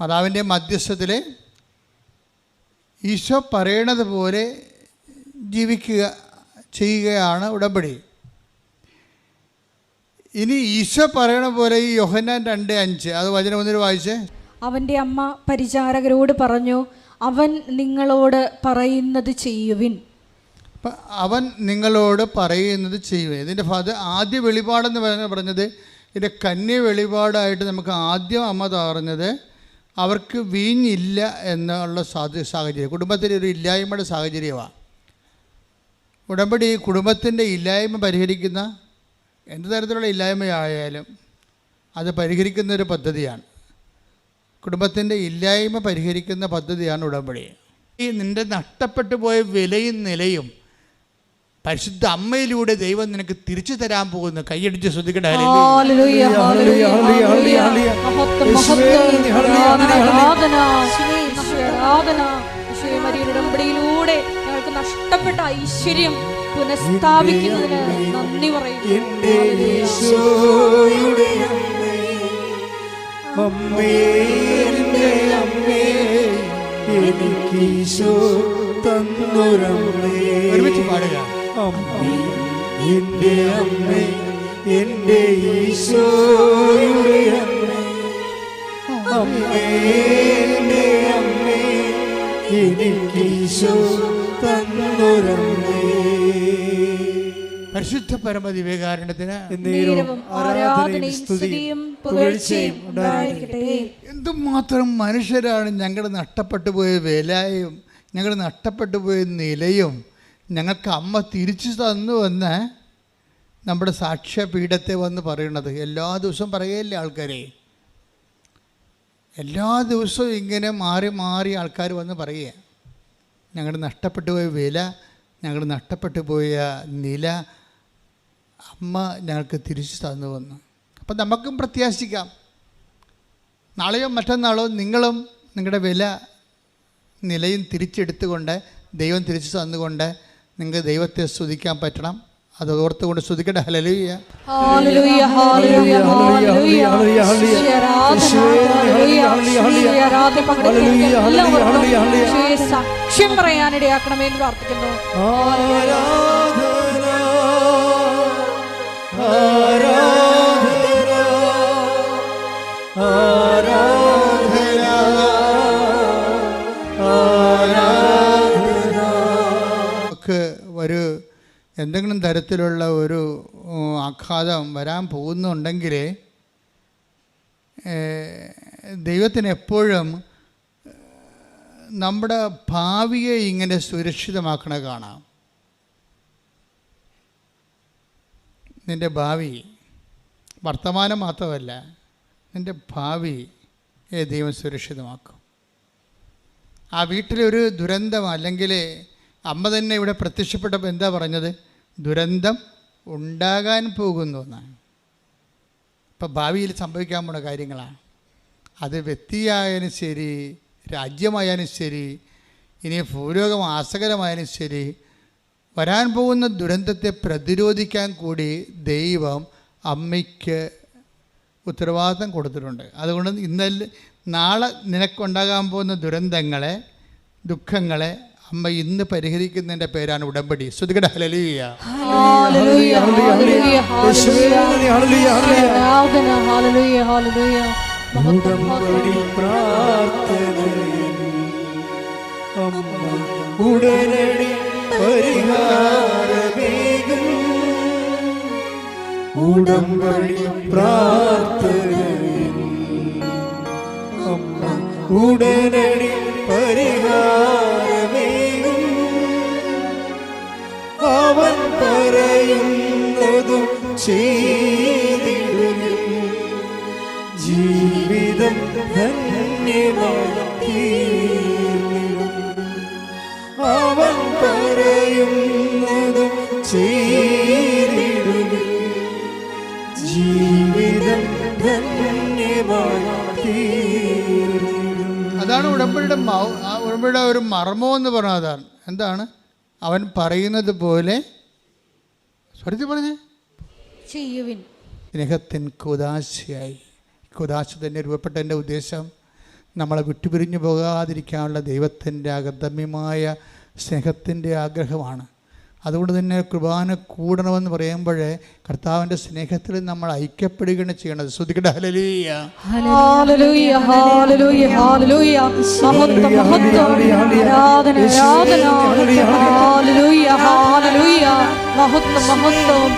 മാതാവിന്റെ മധ്യസ്ഥത്തിൽ ഈശോ പറയണത് പോലെ ജീവിക്കുക ചെയ്യുകയാണ് ഉടമ്പടി. ഇനി ഈശോ പറയണ പോലെ ഈ യോഹന്നാൻ രണ്ട് അഞ്ച് അത് വചനം ഒന്നിന് വായിച്ചേ. അവന്റെ അമ്മ പരിചാരകരോട് പറഞ്ഞു അവൻ നിങ്ങളോട് പറയുന്നത് ചെയ്യുവിൻ. അപ്പം അവൻ നിങ്ങളോട് പറയുന്നത് ചെയ്യുക ഇതിന്റെ ഫാദർ ആദ്യ വെളിപാടെന്ന് പറഞ്ഞ പറഞ്ഞത് ഇതിന്റെ കന്യ വെളിപാടായിട്ട് നമുക്ക് ആദ്യം അമ്മ പറഞ്ഞത് അവർക്ക് വീഞ്ഞില്ല എന്നുള്ള സാഹചര്യം. കുടുംബത്തിന്റെ ഒരു ഇല്ലായ്മയുടെ സാഹചര്യമാണ്. ഉടമ്പടി കുടുംബത്തിന്റെ ഇല്ലായ്മ പരിഹരിക്കുന്ന എന്ത് തരത്തിലുള്ള ഇല്ലായ്മയായാലും അത് പരിഹരിക്കുന്ന ഒരു പദ്ധതിയാണ്. കുടുംബത്തിന്റെ ഇല്ലായ്മ പരിഹരിക്കുന്ന പദ്ധതിയാണ് ഉടമ്പടി. ഈ നിന്റെ നഷ്ടപ്പെട്ടു പോയ വിലയും നിലയും പരിശുദ്ധ അമ്മയിലൂടെ ദൈവം നിനക്ക് തിരിച്ചു തരാൻ പോകുന്നു. കൈയടിച്ച് ശ്രദ്ധിക്കട്ടെ ഹല്ലേലൂയ, ഹല്ലേലൂയ, ഹല്ലേലൂയ. മഹത്വം, മഹത്വം, ആരാധന, ആരാധന. യേശുവേ, ആരാധന. യേശുവേ, മരിയയുടെ ഉടമ്പടിയിലൂടെ ഞങ്ങൾക്ക് നഷ്ടപ്പെട്ട ഐശ്വര്യം പുനഃസ്ഥാപിക്കുന്നതിന് നന്ദി പറയുന്നു. അമ്മേ, അമ്മേ ഒരുമിച്ച് പാടുക. അമ്മേ എന്റെ അമ്മേ എന്റെ ഈശോയുടെ അമ്മേ. അമ്മേ എന്റെ അമ്മേ എനിക്ക് ഈശോ തന്നൊരമ്മേ. പരിശുദ്ധ പരമ ദിവ്യകാരണത്തിന് നേരവും സ്തുതിയും പുകഴ്ചയും ഉണ്ടായിരിക്കട്ടെ. എന്തുമാത്രം മനുഷ്യരാണ് ഞങ്ങൾ നഷ്ടപ്പെട്ടു പോയ വിലയും ഞങ്ങൾ നഷ്ടപ്പെട്ടു പോയ നിലയും ഞങ്ങൾക്ക് അമ്മ തിരിച്ചു തന്നു എന്ന് നമ്മുടെ സാക്ഷ്യപീഠത്തെ വന്ന് പറയണത് എല്ലാ ദിവസവും പറയുകയില്ലേ ആൾക്കാരെ? എല്ലാ ദിവസവും ഇങ്ങനെ മാറി മാറി ആൾക്കാർ വന്ന് പറയുക ഞങ്ങൾ നഷ്ടപ്പെട്ടു പോയ വില ഞങ്ങൾ നഷ്ടപ്പെട്ടു പോയ നില അമ്മ ഞങ്ങൾക്ക് തിരിച്ചു തന്നു വന്നു. അപ്പം നമുക്കും പ്രത്യാശിക്കാം. നാളെയോ മറ്റന്നാളോ നിങ്ങളും നിങ്ങളുടെ വില നിലയും തിരിച്ചെടുത്തുകൊണ്ട് ദൈവം തിരിച്ചു തന്നുകൊണ്ട് നിങ്ങൾക്ക് ദൈവത്തെ സ്തുതിക്കാൻ പറ്റണം. അത് ഓർത്തുകൊണ്ട് സ്തുതിക്കട്ടെ. ഹലലുയ്യ യേശുവേ, സാക്ഷ്യം പറയാനിടയാക്കണമേ എന്ന് പ്രാർത്ഥിക്കുന്നു. ആരാധന ആരാധന ആരാധന. എന്തെങ്കിലും തരത്തിലുള്ള ഒരു ആഘാതം വരാൻ പോകുന്നുണ്ടെങ്കിൽ ദൈവത്തിന് എപ്പോഴും നമ്മുടെ ഭാവിയെ ഇങ്ങനെ സുരക്ഷിതമാക്കണ കാണാം. നിന്റെ ഭാവി വർത്തമാനം മാത്രമല്ല നിന്റെ ഭാവി ദൈവം സുരക്ഷിതമാക്കും. ആ വീട്ടിലൊരു ദുരന്തം അല്ലെങ്കിൽ അമ്മ തന്നെ ഇവിടെ പ്രത്യക്ഷപ്പെട്ടപ്പോൾ എന്താ പറഞ്ഞത്? ദുരന്തം ഉണ്ടാകാൻ പോകുന്നു എന്നാണ്. ഇപ്പം ഭാവിയിൽ സംഭവിക്കാൻ പോണ കാര്യങ്ങളാണ്. അത് വ്യക്തിയായാലും ശരി രാജ്യമായാലും ശരി ഇനി ഭൂരോഗം ആസകരമായാലും ശരി വരാൻ പോകുന്ന ദുരന്തത്തെ പ്രതിരോധിക്കാൻ കൂടി ദൈവം അമ്മയ്ക്ക് ഉത്തരവാദിത്തം കൊടുത്തിട്ടുണ്ട്. അതുകൊണ്ട് ഇന്നലെ നാളെ നിനക്കുണ്ടാകാൻ പോകുന്ന ദുരന്തങ്ങളെ ദുഃഖങ്ങളെ അമ്മ ഇന്ന് പരിഹരിക്കുന്നതിന്റെ പേരാണ് ഉടമ്പടി ശ്രുതികട hallelujah hallelujah, hallelujah, hallelujah. Hallelujah, hallelujah. ആരാധന, ഹല്ലേലൂയ, ഹല്ലേലൂയ. മഹത്വം, ഉടമ്പടി പ്രാർത്ഥന ഉടനടി പരിഹാരമേകും ഉടമ്പടി പ്രാർത്ഥനയിൽ അമ്മ ഉടനടി പരിഹാരമേകും അവൻ പറയുന്നതും ചെയ്തിടുന്നു. ജീവിതം ധന്യമാക്കി അവൻ പറയുന്നതും ചെയ്തിടുന്നു. ജീവിതം ധന്യമാക്കി അതാണ് ഉടമ്പടിയുടെ ഉടമ്പടിയുടെ ഒരു മർമ്മം എന്ന് പറഞ്ഞാൽ അതാണ്. എന്താണ്? അവൻ പറയുന്നത് പോലെ സ്വരത്തിൽ പറഞ്ഞേ. ചെയ്യുവിൻ. സ്നേഹത്തിൻ കുദാശയായി. കുദാശ തന്നെ രൂപപ്പെട്ടതിന്റെ ഉദ്ദേശം നമ്മളെ വിട്ടുപിരിഞ്ഞു പോകാതിരിക്കാനുള്ള ദൈവത്തിന്റെ അഗതമ്യമായ സ്നേഹത്തിന്റെ ആഗ്രഹമാണ്. അതുകൊണ്ട് തന്നെ കുർബാന കൂടണമെന്ന് പറയുമ്പോഴേ കർത്താവിന്റെ സ്നേഹത്തിൽ നമ്മൾ ഐക്യപ്പെടുകയാണ് ചെയ്യണത് ശ്രുതിക്കട്ടെ ഹലലീയ ഹല്ലേലൂയ ഹല്ലേലൂയ ഹല്ലേലൂയ മഹത്വം. മഹത്വം ആരാധന ആരാധന. Hallelujah hallelujah. മഹത്വം മഹത്വം.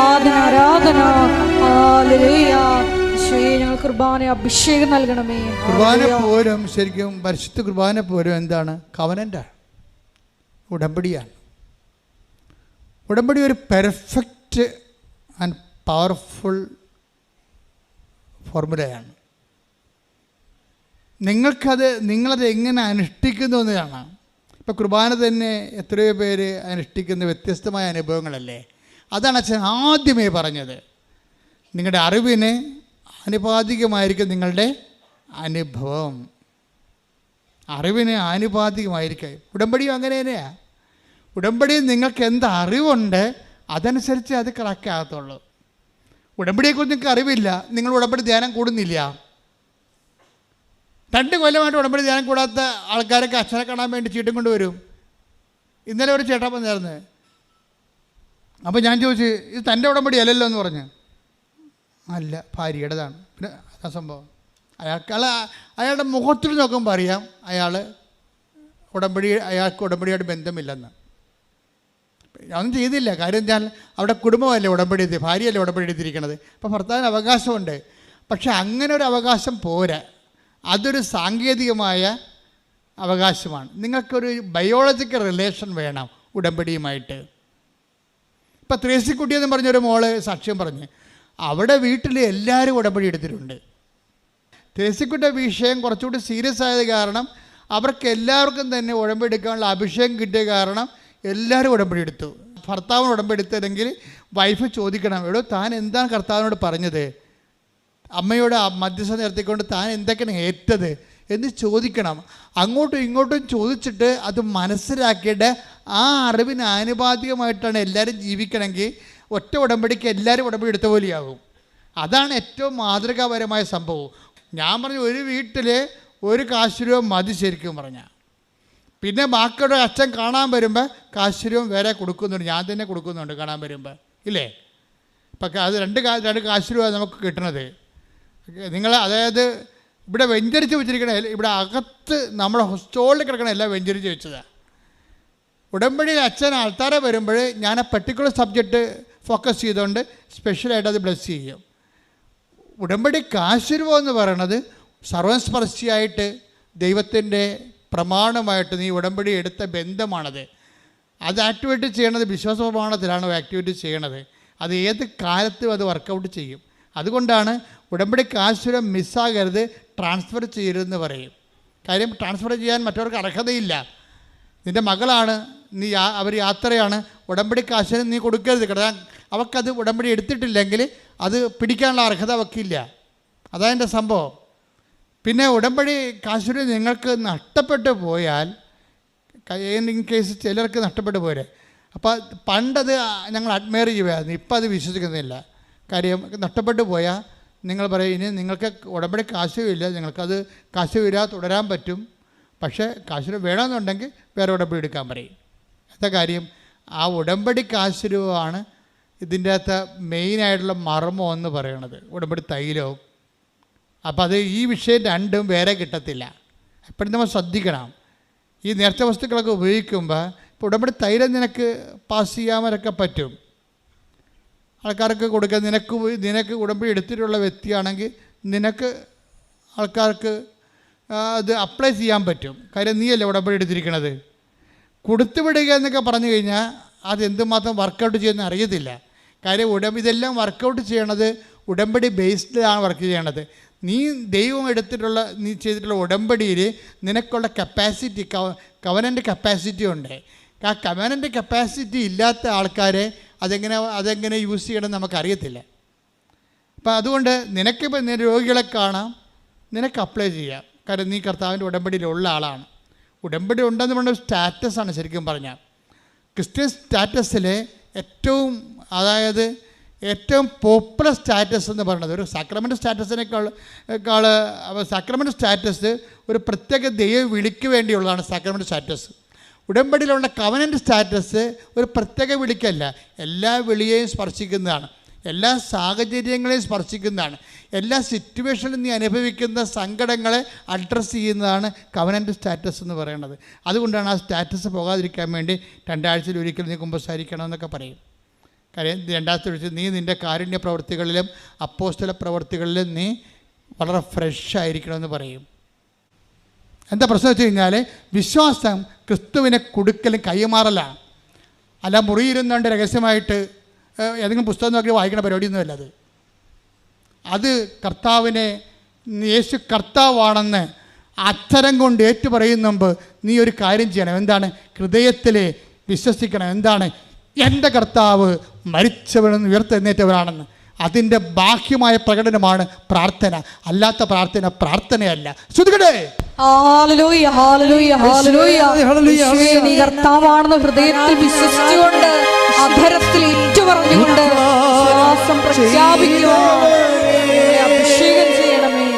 ആരാധന ആരാധന. ഞങ്ങൾ കുർബാന അഭിഷേകം നൽകണമേ. കുർബാന പോരും. ശരിക്കും പരിശുദ്ധ കുർബാന പോരും എന്താണ്? കവനന്റാണ് ഉടമ്പടിയാണ്. ഉടമ്പടി ഒരു പെർഫെക്റ്റ് ആൻഡ് പവർഫുൾ ഫോർമുലയാണ് നിങ്ങൾക്കത് നിങ്ങളത് എങ്ങനെ അനുഷ്ഠിക്കുന്നു എന്ന് കാണാം ഇപ്പോൾ കുർബാന തന്നെ എത്രയോ പേര് അനുഷ്ഠിക്കുന്ന വ്യത്യസ്തമായ അനുഭവങ്ങളല്ലേ? അതാണ് അച്ഛൻ ആദ്യമേ പറഞ്ഞത്. നിങ്ങളുടെ അറിവിന് ആനുപാതികമായിരിക്കും നിങ്ങളുടെ അനുഭവം. അറിവിന് ആനുപാതികമായിരിക്കും. ഉടമ്പടിയും അങ്ങനെ തന്നെയാണ് ഉടമ്പടിയിൽ നിങ്ങൾക്ക് എന്ത് അറിവുണ്ട് അതനുസരിച്ച് അത് കറക്റ്റ് ആകത്തുള്ളൂ. ഉടമ്പടിയെക്കുറിച്ച് നിങ്ങൾക്ക് അറിവില്ല നിങ്ങൾ ഉടമ്പടി ധ്യാനം കൂടുന്നില്ല. രണ്ട് കൊല്ലമായിട്ട് ഉടമ്പടി ധ്യാനം കൂടാത്ത ആൾക്കാരൊക്കെ അച്ഛനെ കാണാൻ വേണ്ടി ചീട്ടും കൊണ്ടുവരും. ഇന്നലെ ഒരു ചേട്ടാ വന്നായിരുന്നു. അപ്പോൾ ഞാൻ ചോദിച്ചു ഇത് തന്റെ ഉടമ്പടി അല്ലല്ലോ എന്ന് പറഞ്ഞു. അല്ല ഭാര്യയുടേതാണ്. പിന്നെ ആ സംഭവം. അയാൾക്ക് അയാൾ അയാളുടെ മുഖത്തിൽ നോക്കുമ്പോൾ അറിയാം അയാൾ ഉടമ്പടി അയാൾക്ക് ഉടമ്പടിയായിട്ട് ബന്ധമില്ലെന്ന്. ഒന്നും ചെയ്തില്ല. കാര്യം ഞാൻ അവിടെ കുടുംബമല്ലേ ഉടമ്പടി എത്തി ഭാര്യയല്ലേ ഉടമ്പടി എടുത്തിരിക്കണത് അപ്പോൾ ഭർത്താവിന് അവകാശമുണ്ട്. പക്ഷെ അങ്ങനെ ഒരു അവകാശം പോരാ. അതൊരു സാങ്കേതികമായ അവകാശമാണ്. നിങ്ങൾക്കൊരു ബയോളജിക്കൽ റിലേഷൻ വേണം ഉടമ്പടിയുമായിട്ട്. ഇപ്പം ത്രേസിക്കുട്ടി എന്ന് പറഞ്ഞൊരു മോൾ സാക്ഷ്യം പറഞ്ഞ്. അവിടെ വീട്ടിൽ എല്ലാവരും ഉടമ്പടി എടുത്തിട്ടുണ്ട് ത്രേസിക്കുട്ടിയുടെ വിഷയം കുറച്ചുകൂടി സീരിയസ് ആയത് കാരണം അവർക്ക് എല്ലാവർക്കും തന്നെ ഉടമ്പടി എടുക്കാനുള്ള അഭിഷേകം കിട്ടിയ കാരണം എല്ലാവരും ഉടമ്പടി എടുത്തു. ഭർത്താവിന് ഉടമ്പടി എടുത്തില്ലെങ്കിൽ വൈഫ് ചോദിക്കണം എടോ താൻ എന്താണ് കർത്താവിനോട് പറഞ്ഞത്? അമ്മയോട് മധ്യസ്ഥ നിർത്തിക്കൊണ്ട് താൻ എന്തൊക്കെയാണ് ഏറ്റത്? എന്ന് ചോദിക്കണം. അങ്ങോട്ടും ഇങ്ങോട്ടും ചോദിച്ചിട്ട് അത് മനസ്സിലാക്കിയിട്ട് ആ അറിവിന് ആനുപാതികമായിട്ടാണ് എല്ലാവരും ജീവിക്കണമെങ്കിൽ ഒറ്റ ഉടമ്പടിക്ക് എല്ലാവരും ഉടമ്പടി എടുത്ത പോലെയാകും അതാണ് ഏറ്റവും മാതൃകാപരമായ സംഭവം. ഞാൻ പറഞ്ഞു ഒരു വീട്ടിൽ ഒരു കാശ് രൂപ മതി ശരിക്കും പറഞ്ഞാൽ പിന്നെ ബാക്കിയുടെ അച്ഛൻ കാണാൻ വരുമ്പോൾ കാശ്വര്യവും വേറെ കൊടുക്കുന്നുണ്ട്. ഞാൻ തന്നെ കൊടുക്കുന്നുണ്ട് കാണാൻ വരുമ്പോൾ ഇല്ലേ? ഇപ്പം അത് രണ്ട് രണ്ട് കാശ്വര്യമാണ് നമുക്ക് കിട്ടണത്. നിങ്ങൾ അതായത് ഇവിടെ വെഞ്ചരിച്ച് വെച്ചിരിക്കണ ഇവിടെ അകത്ത് നമ്മുടെ സ്റ്റോളിൽ കിടക്കണ എല്ലാം വെഞ്ചരിച്ച് വെച്ചതാണ് ഉടമ്പടിയിൽ അച്ഛൻ ആൾക്കാരെ വരുമ്പോൾ ഞാൻ ആ പെർട്ടിക്കുലർ സബ്ജക്റ്റ് ഫോക്കസ് ചെയ്തുകൊണ്ട് സ്പെഷ്യലായിട്ട് അത് ബ്ലസ് ചെയ്യും. ഉടമ്പടി കാശുരുവം എന്ന് പറയണത് സർവസ്പർശിയായിട്ട് ദൈവത്തിന്റെ പ്രമാണമായിട്ട് നീ ഉടമ്പടി എടുത്ത ബന്ധമാണത്. അത് ആക്ടിവേറ്റ് ചെയ്യണത് വിശ്വാസ പ്രമാണത്തിലാണ് ആക്ടിവേറ്റ് ചെയ്യണത്. അത് ഏത് കാലത്തും അത് വർക്കൗട്ട് ചെയ്യും. അതുകൊണ്ടാണ് ഉടമ്പടി കാശുരം മിസ്സാകരുത് ട്രാൻസ്ഫർ ചെയ്യരുതെന്ന് പറയും. കാര്യം ട്രാൻസ്ഫർ ചെയ്യാൻ മറ്റവർക്ക് അർഹതയില്ല. നിന്റെ മകളാണ് നീ അവർ യാത്രയാണ് ഉടമ്പടി കാശിന് നീ കൊടുക്കരുത്. കാരണം അവൾക്കത് ഉടമ്പടി എടുത്തിട്ടില്ലെങ്കിൽ അത് പിടിക്കാനുള്ള അർഹത അവൾക്കില്ല അതാ സംഭവം. പിന്നെ ഉടമ്പടി കാശുരി നിങ്ങൾക്ക് നഷ്ടപ്പെട്ടു പോയാൽ ഇൻ കേസ് ചിലർക്ക് നഷ്ടപ്പെട്ടു പോരെ. അപ്പോൾ പണ്ടത് ഞങ്ങൾ അഡ്മയർ ചെയ്യുമായിരുന്നു ഇപ്പം അത് വിശ്വസിക്കുന്നില്ല. കാര്യം നഷ്ടപ്പെട്ടു പോയാൽ നിങ്ങൾ പറയും ഇനി നിങ്ങൾക്ക് ഉടമ്പടി കാശുമില്ല നിങ്ങൾക്കത് കാശുമില്ല തുടരാൻ പറ്റും. പക്ഷേ കാശുര വേണമെന്നുണ്ടെങ്കിൽ വേറെ ഉടമ്പടി എടുക്കാൻ പറയും. എന്താ കാര്യം. ആ ഉടമ്പടി കാശുരൂപമാണ് ഇതിന്റെ അകത്ത് മെയിനായിട്ടുള്ള മർമ്മം എന്ന് പറയണത്. ഉടമ്പടി തൈലവും അപ്പോൾ അത് ഈ വിഷയം രണ്ടും വേറെ കിട്ടത്തില്ല. എപ്പോഴും നമ്മൾ ശ്രദ്ധിക്കണം. ഈ നേർച്ച വസ്തുക്കളൊക്കെ ഉപയോഗിക്കുമ്പോൾ ഇപ്പോൾ ഉടമ്പടി തൈലം നിനക്ക് പാസ് ചെയ്യാമൊക്കെ പറ്റും. ആൾക്കാർക്ക് കൊടുക്കുക നിനക്ക് നിനക്ക് ഉടമ്പടി എടുത്തിട്ടുള്ള വ്യക്തിയാണെങ്കിൽ നിനക്ക് ആൾക്കാർക്ക് അത് അപ്ലൈ ചെയ്യാൻ പറ്റും. കാര്യം നീയല്ലേ ഉടമ്പടി എടുത്തിരിക്കണത്? കൊടുത്തുവിടുക എന്നൊക്കെ പറഞ്ഞു കഴിഞ്ഞാൽ അത് എന്തുമാത്രം വർക്കൗട്ട് ചെയ്യുന്ന അറിയത്തില്ല. കാര്യം ഉടമ്പ ഇതെല്ലാം വർക്കൗട്ട് ചെയ്യണത് ഉടമ്പടി ബേസ്ഡിലാണ് വർക്ക് ചെയ്യണത്. നീ ദൈവം എടുത്തിട്ടുള്ള നീ ചെയ്തിട്ടുള്ള ഉടമ്പടിയിൽ നിനക്കുള്ള കപ്പാസിറ്റി കവനന്റെ കപ്പാസിറ്റി ഉണ്ട്. ആ കവനന്റെ കപ്പാസിറ്റി ഇല്ലാത്ത ആൾക്കാരെ അതെങ്ങനെ അതെങ്ങനെ യൂസ് ചെയ്യണമെന്ന് നമുക്കറിയത്തില്ല. അപ്പം അതുകൊണ്ട് നിനക്കിപ്പോൾ നിന്റെ രോഗികളെ കാണാം നിനക്ക് അപ്ലൈ ചെയ്യാം. കാരണം നീ കർത്താവിന്റെ ഉടമ്പടിയിലുള്ള ആളാണ്. ഉടമ്പടി ഉണ്ടെന്ന് പറഞ്ഞ സ്റ്റാറ്റസാണ് ശരിക്കും പറഞ്ഞാൽ. ക്രിസ്ത്യൻ സ്റ്റാറ്റസിലെ ഏറ്റവും അതായത് ഏറ്റവും പോപ്പുലർ സ്റ്റാറ്റസ് എന്ന് പറയുന്നത് ഒരു സാക്രമെന്റ് സ്റ്റാറ്റസിനേക്കാൾ ക്കാൾ സാക്രമെന്റ് സ്റ്റാറ്റസ് ഒരു പ്രത്യേക ദൈവ വിളിക്ക് വേണ്ടിയുള്ളതാണ് സാക്രമെന്റ് സ്റ്റാറ്റസ് ഉടമ്പടിയിലുള്ള കവനന്റ് സ്റ്റാറ്റസ് ഒരു പ്രത്യേക വിളിക്കല്ല. എല്ലാ വിളിയെയും സ്പർശിക്കുന്നതാണ്. എല്ലാ സാഹചര്യങ്ങളെയും സ്പർശിക്കുന്നതാണ്. എല്ലാ സിറ്റുവേഷനിലും നീ അനുഭവിക്കുന്ന സങ്കടങ്ങളെ അഡ്രസ്സ് ചെയ്യുന്നതാണ് കവനന്റ് സ്റ്റാറ്റസ് എന്ന് പറയുന്നത്. അതുകൊണ്ടാണ് ആ സ്റ്റാറ്റസ് പോകാതിരിക്കാൻ വേണ്ടി രണ്ടാഴ്ചയിൽ ഒരിക്കൽ നീ കുമ്പസാരിക്കണമെന്നൊക്കെ പറയും. കാര്യം രണ്ടാമത്തെ ഒഴിച്ച് നീ നിന്റെ കാരുണ്യ പ്രവൃത്തികളിലും അപ്പോസ്തല പ്രവൃത്തികളിലും നീ വളരെ ഫ്രഷ് ആയിരിക്കണമെന്ന് പറയും. എന്താ പ്രശ്നം വെച്ച് കഴിഞ്ഞാൽ വിശ്വാസം ക്രിസ്തുവിനെ കൊടുക്കലും കൈമാറല. അല്ല മുറിയിരുന്നുകൊണ്ട് രഹസ്യമായിട്ട് ഏതെങ്കിലും പുസ്തകം നോക്കി വായിക്കുന്ന പരിപാടിയൊന്നുമല്ല അത്. അത് കർത്താവിനെ യേശു കർത്താവാണെന്ന് അക്ഷരം കൊണ്ട് ഏറ്റു പറയുന്ന മുമ്പ് നീ ഒരു കാര്യം ചെയ്യണം. എന്താണ്? ഹൃദയത്തിൽ വിശ്വസിക്കണം. എന്താണ്? എന്റെ കർത്താവ് മരിച്ചവനെന്ന് ഉയർത്തെഴുന്നേറ്റവനാണെന്ന് അതിന്റെ ബാഹ്യമായ പ്രകടനമാണ് പ്രാർത്ഥന. അല്ലാത്ത പ്രാർത്ഥന പ്രാർത്ഥനയല്ല. ശ്രുതികടേ! ർത്താവാണെന്ന് കർത്താവാണെന്ന് ഹൃദയത്തിൽ വിശ്വസിച്ചുകൊണ്ട് അധരത്തിൽ ഏറ്റുപറഞ്ഞുകൊണ്ട് ശ്വാസം പ്രഖ്യാപിക്കുക അഭിഷേകം ചെയ്യണമേ.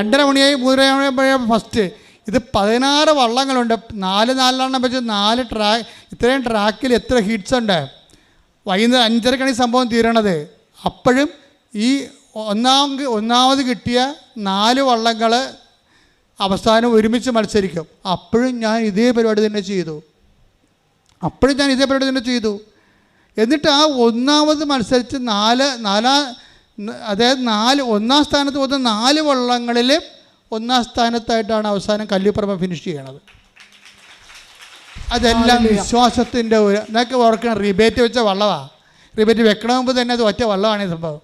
രണ്ടര മണിയായി മൂന്നര മണിയായപ്പോഴാണ് ഫസ്റ്റ് ഇത് പതിനാറ് വള്ളങ്ങളുണ്ട്. നാല് നാലെണ്ണം വെച്ച് നാല് ട്രാ ഇത്രയും ട്രാക്കിൽ എത്ര ഹിറ്റ്സ് ഉണ്ട്. വൈകുന്നേരം അഞ്ചരക്കണി സംഭവം തീരണത്. അപ്പോഴും ഈ ഒന്നാം ഒന്നാമത് കിട്ടിയ നാല് വള്ളങ്ങൾ അവസാനം ഒരുമിച്ച് മത്സരിക്കും. അപ്പോഴും ഞാൻ ഇതേ പരിപാടി തന്നെ ചെയ്തു. അപ്പോഴും ഞാൻ ഇതേ പരിപാടി തന്നെ ചെയ്തു. എന്നിട്ട് ആ ഒന്നാമത് മത്സരിച്ച് നാല് നാലാം അതായത് നാല് ഒന്നാം സ്ഥാനത്ത് പോകുന്ന നാല് വള്ളങ്ങളിൽ ഒന്നാം സ്ഥാനത്തായിട്ടാണ് അവസാനം കല്ലിപ്പറമ്പ ഫിനിഷ് ചെയ്യണത്. അതെല്ലാം വിശ്വാസത്തിന്റെ ഒരു എന്നൊക്കെ ഓർക്കണം റിബേറ്റ് വെച്ച വള്ളമാണ് റിബേറ്റ് വെക്കണ മുമ്പ് തന്നെ അത് ഒറ്റ വള്ളമാണ് ഈ സംഭവം.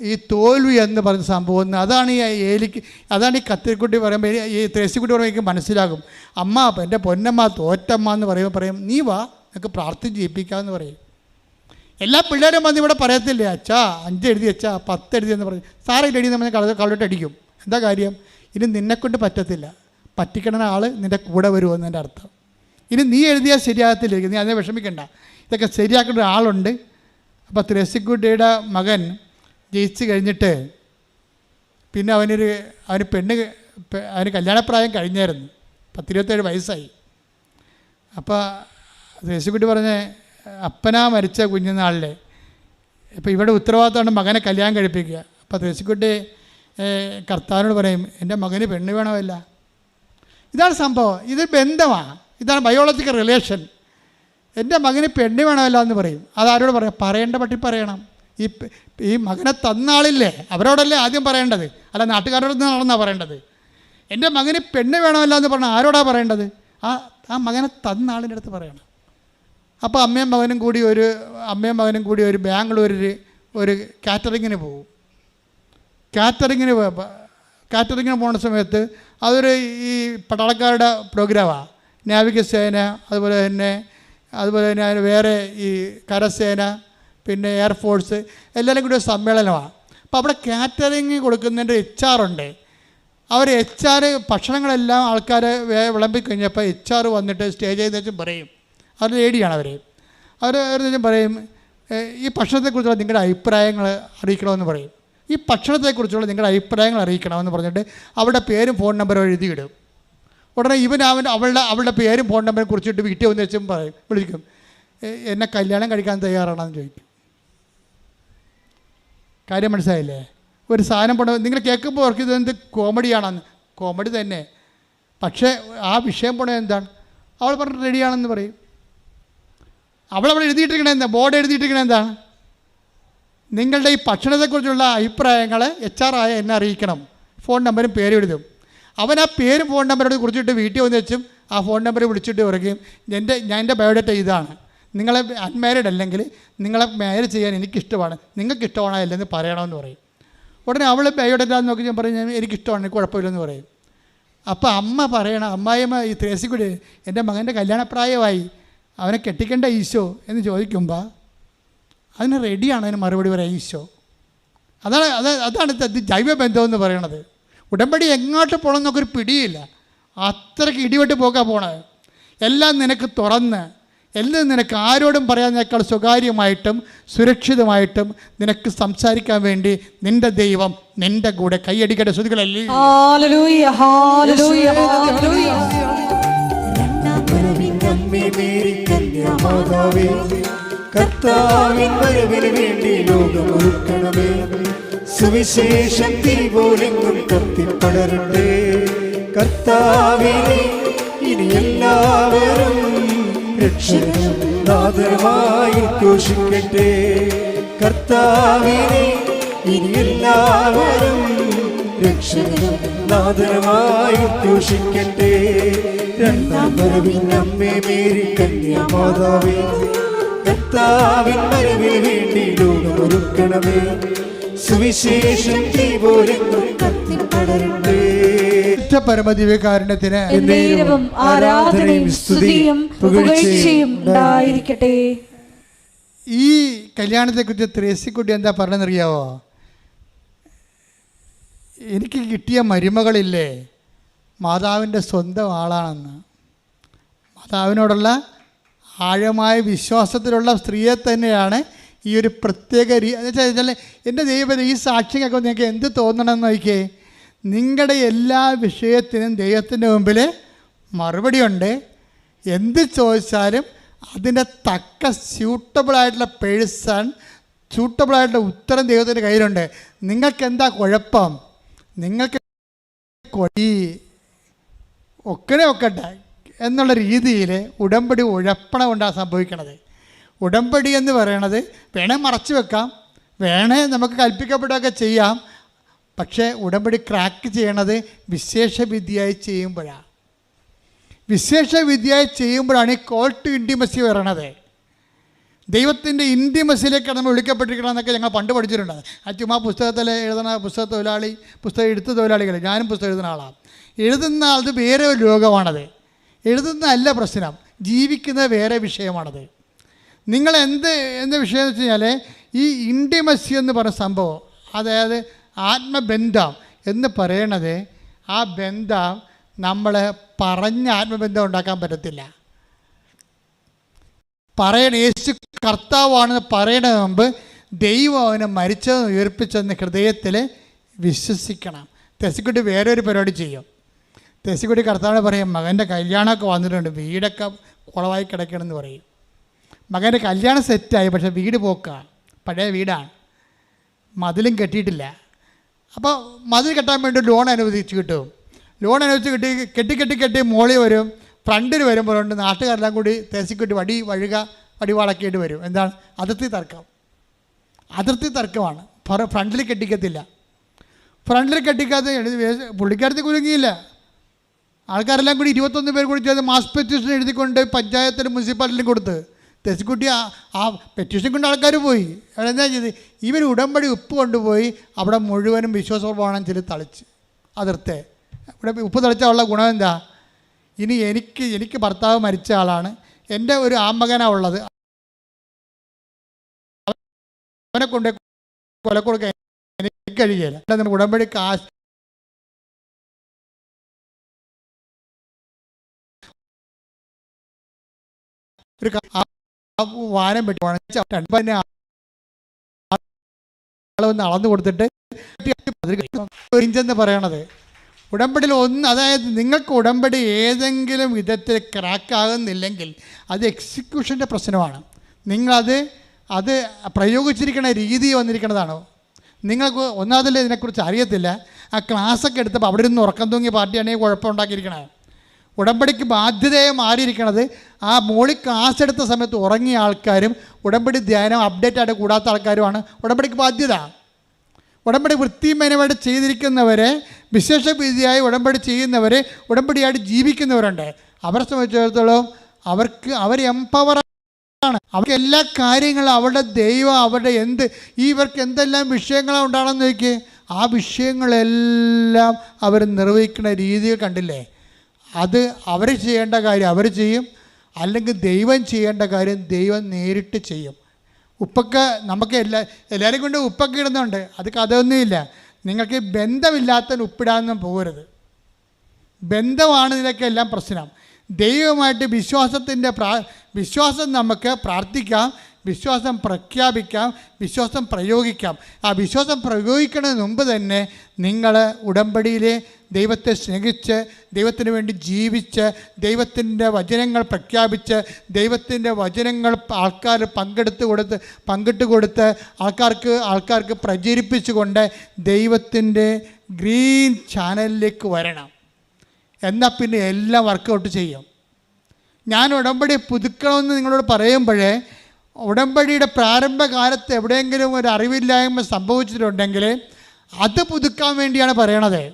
ഈ തോൽവി എന്ന് പറയുന്ന സംഭവം അതാണ് ഈ ഏലിക്ക് അതാണ് ഈ കത്തിരിക്കുട്ടി പറയുമ്പോൾ ഈ- ത്രേസിക്കുട്ടി പറയുമ്പോൾ എനിക്ക് മനസ്സിലാകും. അമ്മ എന്റെ പൊന്നമ്മ തോറ്റമ്മ എന്ന് പറയുമ്പോൾ പറയും നീ വാ നിനക്ക് പ്രാർത്ഥിച്ച് ജയിപ്പിക്കാമെന്ന് പറയും. എല്ലാ പിള്ളേരും വന്ന് ഇവിടെ പറയത്തില്ലേ അച്ഛാ അഞ്ച് എഴുതി അച്ഛാ പത്ത് എഴുതി എന്ന് പറഞ്ഞു. സാറേ എഴുതി നമ്മൾ കള കളിട്ട് അടിക്കും. എന്താ കാര്യം? ഇനി നിന്നെക്കൊണ്ട് പറ്റത്തില്ല. പറ്റിക്കണ ആൾ നിന്റെ കൂടെ വരുമെന്നതിന്റെ അർത്ഥം. ഇനി നീ എഴുതിയാൽ ശരിയാകത്തില്ല നീ അതിനെ വിഷമിക്കണ്ട. ഇതൊക്കെ ശരിയാക്കേണ്ട ഒരാളുണ്ട്. അപ്പോൾ ത്രേസിക്കുട്ടിയുടെ മകൻ ജയിച്ച് കഴിഞ്ഞിട്ട് പിന്നെ അവനൊരു അവന് പെണ്ണ് അവന് കല്യാണപ്രായം കഴിഞ്ഞായിരുന്നു. പത്തിരുപത്തേഴ് വയസ്സായി. അപ്പോൾ ത്രേസിക്കുട്ടി പറഞ്ഞ അപ്പനാ മരിച്ച കുഞ്ഞുനാളിലെ ഇപ്പോൾ ഇവിടെ ഉത്തരവാദിത്തമാണ് മകനെ കല്യാണം കഴിപ്പിക്കുക. അപ്പോൾ തേശിക്കുട്ടി കർത്താവിനോട് പറയും എന്റെ മകന് പെണ്ണ് വേണമല്ല. ഇതാണ് സംഭവം. ഇത് ബന്ധമാണ് ഇതാണ് ബയോളജിക്കൽ റിലേഷൻ എന്റെ മകന് പെണ്ണ് വേണമല്ല എന്ന് പറയും. അതാരോട് പറയാം? പറയേണ്ട പട്ടി പറയണം. ഈ ഈ മകനെ തന്നാളില്ലേ? അവരോടല്ലേ ആദ്യം പറയേണ്ടത്? അല്ല നാട്ടുകാരോട് നാട്ടുകാരോടൊന്നാണെന്നാണ് പറയേണ്ടത്? എന്റെ മകന് പെണ്ണ് വേണമല്ല എന്ന് പറഞ്ഞാൽ ആരോടാണ് പറയേണ്ടത്? ആ ആ മകനെ തന്നാളിന്റെ അടുത്ത് പറയണം. അപ്പോൾ അമ്മയും മകനും കൂടി ഒരു അമ്മയും മകനും കൂടി ഒരു ബാംഗ്ലൂരിൽ ഒരു കാറ്ററിങ്ങിന് പോകും കാറ്ററിങ്ങിന് കാറ്ററിങ്ങിന് പോകുന്ന സമയത്ത് അതൊരു ഈ പട്ടാളക്കാരുടെ പ്രോഗ്രാമാണ് നാവികസേന അതുപോലെ തന്നെ അതുപോലെ തന്നെ വേറെ ഈ കരസേന പിന്നെ എയർഫോഴ്സ് എല്ലാവരും കൂടി ഒരു സമ്മേളനമാണ് അപ്പോൾ അവിടെ കാറ്ററിങ് കൊടുക്കുന്നതിന്റെ എച്ച് ഉണ്ട്. അവർ എച്ച് ആർ ഭക്ഷണങ്ങളെല്ലാം ആൾക്കാരെ വിളമ്പിക്കഴിഞ്ഞപ്പോൾ എച്ച് ആർ വന്നിട്ട് സ്റ്റേജിൽ വെച്ചും പറയും. അവർ ലേഡിയാണ് അവർ അവർ അവർ പറയും ഈ ഭക്ഷണത്തെക്കുറിച്ചുള്ള നിങ്ങളുടെ അഭിപ്രായങ്ങൾ അറിയിക്കണമെന്ന് പറയും. ഈ ഭക്ഷണത്തെക്കുറിച്ചുള്ള നിങ്ങളുടെ അഭിപ്രായങ്ങൾ അറിയിക്കണമെന്ന് പറഞ്ഞിട്ട് അവരുടെ പേരും ഫോൺ നമ്പറും എഴുതിയിടും. ഉടനെ ഇവൻ അവൻ അവളുടെ അവളുടെ പേരും ഫോൺ നമ്പറും കുറിച്ചിട്ട് വീട്ടിൽ വന്ന് വെച്ചും പറയും വിളിക്കും. "ഏ, എന്നെ കല്യാണം കഴിക്കാൻ തയ്യാറാണെന്ന് ചോദിക്കും. കാര്യം മനസ്സിലായില്ലേ? ഒരു സാധനം പണം നിങ്ങൾ കേൾക്കുമ്പോൾ അവർക്ക് ഇതെന്ത് കോമഡിയാണെന്ന്. കോമഡി തന്നെ. പക്ഷേ ആ വിഷയം പോണത് എന്താണ്? അവൾ പറഞ്ഞിട്ട് റെഡിയാണെന്ന് പറയും. അവളവിടെ എഴുതിയിട്ടിരിക്കണ എന്താ? ബോർഡ് എഴുതിയിട്ടിരിക്കണ എന്താണ് നിങ്ങളുടെ ഈ ഭക്ഷണത്തെക്കുറിച്ചുള്ള അഭിപ്രായങ്ങൾ എച്ച് ആർ ആയ എന്നെ അറിയിക്കണം. ഫോൺ നമ്പറും പേരും എഴുതും. അവൻ ആ പേരും ഫോൺ നമ്പറോട് കുറിച്ചിട്ട് വീട്ടിൽ വന്ന് വെച്ചും ആ ഫോൺ നമ്പർ വിളിച്ചിട്ട് പറയുകയും എന്റെ ഞാൻ എന്റെ ബയോഡേറ്റ ഇതാണ്. നിങ്ങളെ അൺമാരീഡ് അല്ലെങ്കിൽ നിങ്ങളെ മാരേജ് ചെയ്യാൻ എനിക്കിഷ്ടമാണ്. നിങ്ങൾക്ക് ഇഷ്ടമാണോ അല്ലെന്ന് പറയണമെന്ന് പറയും. ഉടനെ അവൾ ബയോഡേറ്റ നോക്കി ഞാൻ പറയും "ഞാൻ- എനിക്കിഷ്ടമാണ് എനിക്ക് കുഴപ്പമില്ലെന്ന് പറയും. അപ്പോൾ അമ്മ പറയണം അമ്മായിമ്മ ഈ ത്രേസിക്കുടി എന്റെ മകന്റെ കല്യാണപ്രായമായി. അവനെ കെട്ടിക്കേണ്ട ഈശോ എന്ന് ചോദിക്കുമ്പോൾ അതിന് റെഡിയാണ് അതിന് മറുപടി പറയാം ഈശോ. അതാണ് അത് അതാണ് ജൈവ ബന്ധം എന്ന് പറയണത്. ഉടമ്പടി എങ്ങോട്ട് പോകണം എന്നൊക്കെ പിടിയില്ല. അത്രയ്ക്ക് ഇടിവെട്ട് പോകാൻ പോണത്. എല്ലാം നിനക്ക് തുറന്ന് എല്ലാം നിനക്ക് ആരോടും പറയാതിനേക്കാൾ സ്വകാര്യമായിട്ടും സുരക്ഷിതമായിട്ടും നിനക്ക് സംസാരിക്കാൻ വേണ്ടി നിന്റെ ദൈവം നിന്റെ കൂടെ കൈയടിക്കട്ടെ ശ്രുതികളല്ലേ ഹാലലൂയ ഹാലലൂയ ഹാലലൂയ മേരി കർത്താവിൻ വരവിന് വേണ്ടി ലോകം ഒരുക്കണമേ സുവിശേഷം തീ പോലെങ്ങും കത്തിപ്പടരട്ടെ. കർത്താവിനെ ഇനി എല്ലാവരും രക്ഷകനും നാദരമായി ഘോഷിക്കട്ടെ. കർത്താവിനെ ഇനി എല്ലാവരും രക്ഷകനും നാദരമായി ഘോഷിക്കട്ടെ രണ്ടാം വരവിൽ നമ്മെ മേരി കന്യാമാതാവേ. കർത്താവിൻ വരവിന് വേണ്ടി ലോകമൊരുക്കണമേ. സുവിശേഷം പരമദിവ്യകാരുണ്യത്തിന് ആരാധനയും സ്തുതിയും പുകഴ്ചയും ഉണ്ടായിരിക്കട്ടെ. ഈ കല്യാണത്തെക്കുറിച്ച് ത്രേസിക്കുട്ടി എന്താ പറഞ്ഞെന്നറിയാവോ? എനിക്ക് കിട്ടിയ മരുമകളില്ലേ? മാതാവിന്റെ സ്വന്തം ആളാണെന്ന്. മാതാവിനോടുള്ള ആഴമായ വിശ്വാസത്തിലുള്ള സ്ത്രീയെ തന്നെയാണ് ഈ ഒരു പ്രത്യേക രീ വെച്ചാൽ എന്റെ ദൈവം ഈ സാക്ഷ്യം കേൾക്കുമ്പോൾ നിങ്ങൾക്ക് എന്ത് തോന്നണമെന്ന് നോക്കിയേ? നിങ്ങളുടെ എല്ലാ വിഷയത്തിനും ദൈവത്തിന്റെ മുമ്പിൽ മറുപടിയുണ്ട്. എന്ത് ചോദിച്ചാലും അതിന്റെ തക്ക സ്യൂട്ടബിളായിട്ടുള്ള പേഴ്സൺ സ്യൂട്ടബിളായിട്ടുള്ള ഉത്തരം ദൈവത്തിന്റെ കയ്യിലുണ്ട്. നിങ്ങൾക്ക് എന്താ കുഴപ്പം? നിങ്ങൾക്ക് കൊടി ഒക്കനെ ഒക്കട്ടെ എന്നുള്ള രീതിയിൽ ഉടമ്പടി ഉഴപ്പണം കൊണ്ടാണ് സംഭവിക്കണത്. ഉടമ്പടി എന്ന് പറയണത് വേണേ മറച്ചു വെക്കാം വേണേ നമുക്ക് കൽപ്പിക്കപ്പെടുകയൊക്കെ ചെയ്യാം പക്ഷേ ഉടമ്പടി ക്രാക്ക് ചെയ്യണത് വിശേഷവിദ്യയായി ചെയ്യുമ്പോഴാണ് വിശേഷവിദ്യയായി ചെയ്യുമ്പോഴാണ് ഈ കോൾ ടു ഇന്റിമസി വരണത്. ദൈവത്തിന്റെ ഇന്റിമസിയിലേക്കാണ് നമ്മൾ വിളിക്കപ്പെട്ടിരിക്കണമെന്നൊക്കെ ഞങ്ങൾ പണ്ട് പഠിച്ചിട്ടുണ്ട്. ആ ചുമ്മാ പുസ്തകത്തിൽ എഴുതുന്ന പുസ്തക തൊഴിലാളി പുസ്തകം എഴുത്ത് തൊഴിലാളികൾ ഞാനും പുസ്തകം എഴുതുന്ന ആളാണ് എഴുതുന്ന ആളത് വേറെ ഒരു ലോകമാണത്. എഴുതുന്ന അല്ല പ്രശ്നം ജീവിക്കുന്ന വേറെ വിഷയമാണത്. നിങ്ങൾ എന്ത് എന്ത് വിഷയം എന്ന് വെച്ച് കഴിഞ്ഞാൽ ഈ ഇന്റിമസി എന്ന് പറയുന്ന സംഭവം അതായത് ആത്മബന്ധം എന്ന് പറയണത് ആ ബന്ധം നമ്മൾ പറഞ്ഞ ആത്മബന്ധം ഉണ്ടാക്കാൻ പറ്റത്തില്ല. പറയണ യേശു കർത്താവാണെന്ന് പറയണ മുമ്പ് ദൈവം അവനെ മരിച്ചതെന്ന് ഉയർപ്പിച്ചതെന്ന് ഹൃദയത്തിൽ വിശ്വസിക്കണം. തെസിക്കുട്ടി വേറെ ഒരു പരിപാടി ചെയ്യും. തെസിക്കുട്ടി കർത്താവിനെ പറയും മകന്റെ കല്യാണമൊക്കെ വന്നിട്ടുണ്ട്. വീടൊക്കെ കുളവായി കിടക്കണമെന്ന് പറയും. മകന്റെ കല്യാണം സെറ്റായി പക്ഷേ വീട് പോക്കാണ് പഴയ വീടാണ്. മതിലും കെട്ടിയിട്ടില്ല. അപ്പോൾ മതിൽ കെട്ടാൻ വേണ്ടി ലോൺ അനുവദിച്ച് കിട്ടും. ലോൺ അനുവദിച്ച് കിട്ടി കെട്ടി കെട്ടി കെട്ടി മോളി വരും. ഫ്രണ്ടിൽ വരുമ്പോഴുണ്ട് നാട്ടുകാരെല്ലാം കൂടി തേച്ചിക്കെട്ടി വടി വഴുക വടിവാളൊക്കെയായിട്ട് വരും. എന്താണ്? അതിർത്തി തർക്കം. അതിർത്തി തർക്കമാണ്. ഫ്രണ്ടിൽ കെട്ടിക്കത്തില്ല. ഫ്രണ്ടിൽ കെട്ടിക്കാത്ത എഴുതി വേ- പുള്ളിക്കാരത്തി കുലുങ്ങിയില്ല. ആൾക്കാരെല്ലാം കൂടി ഇരുപത്തൊന്ന് പേർ കൂടി ചേർന്ന് മാസ് പെറ്റീഷൻ എഴുതിക്കൊണ്ട് പഞ്ചായത്തിലും മുനിസിപ്പാലിറ്റിയിലും കൊടുത്ത്. തെച്ചിക്കുട്ടി ആ ആ പെറ്റീഷൻ കൊണ്ട് ആൾക്കാർ പോയി. എന്താ ചെയ്ത്? ഇവർ ഉടമ്പടി ഉപ്പ് കൊണ്ടുപോയി അവിടെ മുഴുവനും വിശ്വാസപ്രമാണം ചില തളിച്ച്. അതിർത്തെ. ഇവിടെ ഉപ്പ് തളിച്ചുള്ള ഗുണം എന്താ? ഇനി എനിക്ക് എനിക്ക് ഭർത്താവ് മരിച്ച ആളാണ്. എന്റെ ഒരു ആമകനാണ് ഉള്ളത്. അവനെ കൊണ്ട് കൊല കൊടുക്കാൻ എനിക്ക് കഴിയില്ല ഉടമ്പടി കാശ് ഒരു വാനം വെട്ടി ആളൊന്ന് അളന്നു കൊടുത്തിട്ട് പറയണത്. ഉടമ്പടിയിൽ ഒന്ന് അതായത് നിങ്ങൾക്ക് ഉടമ്പടി ഏതെങ്കിലും വിധത്തിൽ ക്രാക്കാകുന്നില്ലെങ്കിൽ അത് എക്സിക്യൂഷന്റെ പ്രശ്നമാണ്. നിങ്ങളത് അത് പ്രയോഗിച്ചിരിക്കുന്ന രീതി വന്നിരിക്കുന്നതാണോ? നിങ്ങൾക്ക് ഒന്നാമതല്ലേ ഇതിനെക്കുറിച്ച് അറിയത്തില്ല. ആ ക്ലാസ്സൊക്കെ എടുത്തപ്പോൾ അവിടെ ഇരുന്ന് ഉറക്കം തൂങ്ങിയ പാർട്ടിയാണെങ്കിൽ കുഴപ്പമുണ്ടാക്കിയിരിക്കണത് ഉടമ്പടിക്ക് ബാധ്യതയെ മാറിയിരിക്കണത് ആ മോളി ക്ലാസ് എടുത്ത സമയത്ത് ഉറങ്ങിയ ആൾക്കാരും ഉടമ്പടി ധ്യാനം അപ്ഡേറ്റ് ആയിട്ട് കൂടാത്ത ആൾക്കാരുമാണ്. ഉടമ്പടിക്ക് ബാധ്യത. ഉടമ്പടി വൃത്തിമേനമായിട്ട് ചെയ്തിരിക്കുന്നവരെ വിശേഷ വിധിയായി ഉടമ്പടി ചെയ്യുന്നവരെ ഉടമ്പടിയായിട്ട് ജീവിക്കുന്നവരുണ്ട്. അവരെ സംബന്ധിച്ചിടത്തോളം അവർക്ക് അവർ എംപവർ ആണ്. അവർക്ക് എല്ലാ കാര്യങ്ങളും അവരുടെ ദൈവം അവരുടെ എന്ത് ഈ ഇവർക്ക് എന്തെല്ലാം വിഷയങ്ങളാണ് ഉണ്ടാണെന്ന് നോക്കി ആ വിഷയങ്ങളെല്ലാം അവർ നിർവഹിക്കുന്ന രീതികൾ കണ്ടില്ലേ? അത് അവർ ചെയ്യേണ്ട കാര്യം അവർ ചെയ്യും. അല്ലെങ്കിൽ ദൈവം ചെയ്യേണ്ട കാര്യം ദൈവം നേരിട്ട് ചെയ്യും. ഉപ്പൊക്കെ നമുക്ക് എല്ലാ എല്ലാവരും കൊണ്ട് ഉപ്പൊക്കെ ഇടുന്നുണ്ട്. അത് കഥയൊന്നുമില്ല. നിങ്ങൾക്ക് ബന്ധമില്ലാത്ത ഉപ്പിടാനൊന്നും പോകരുത്. ബന്ധമാണ് ഇതിനൊക്കെല്ലാം പ്രശ്നം. ദൈവമായിട്ട് വിശ്വാസത്തിന്റെ പ്രാ വിശ്വാസം നമുക്ക് പ്രാർത്ഥിക്കാം. വിശ്വാസം പ്രഖ്യാപിക്കാം വിശ്വാസം പ്രയോഗിക്കാം. ആ വിശ്വാസം പ്രയോഗിക്കുന്നതിന് മുമ്പ് തന്നെ നിങ്ങൾ ഉടമ്പടിയിലെ ദൈവത്തെ സ്നേഹിച്ച് ദൈവത്തിന് വേണ്ടി ജീവിച്ച് ദൈവത്തിന്റെ വചനങ്ങൾ പ്രഖ്യാപിച്ച് ദൈവത്തിന്റെ വചനങ്ങൾ ആൾക്കാർ പങ്കെടുത്ത് കൊടുത്ത് പങ്കിട്ട് കൊടുത്ത് ആൾക്കാർക്ക് ആൾക്കാർക്ക് പ്രചരിപ്പിച്ചുകൊണ്ട് ദൈവത്തിന്റെ ഗ്രീൻ ചാനലിലേക്ക് വരണം. എന്നാൽ പിന്നെ എല്ലാം വർക്കൗട്ട് ചെയ്യും. ഞാൻ ഉടമ്പടി പുതുക്കണമെന്ന് നിങ്ങളോട് പറയുമ്പോഴേ ഉടമ്പടിയുടെ പ്രാരംഭകാലത്ത് എവിടെയെങ്കിലും ഒരു അറിവില്ലായ്മ സംഭവിച്ചിട്ടുണ്ടെങ്കിൽ അത് പുതുക്കാൻ വേണ്ടിയാണ് പറയണത്.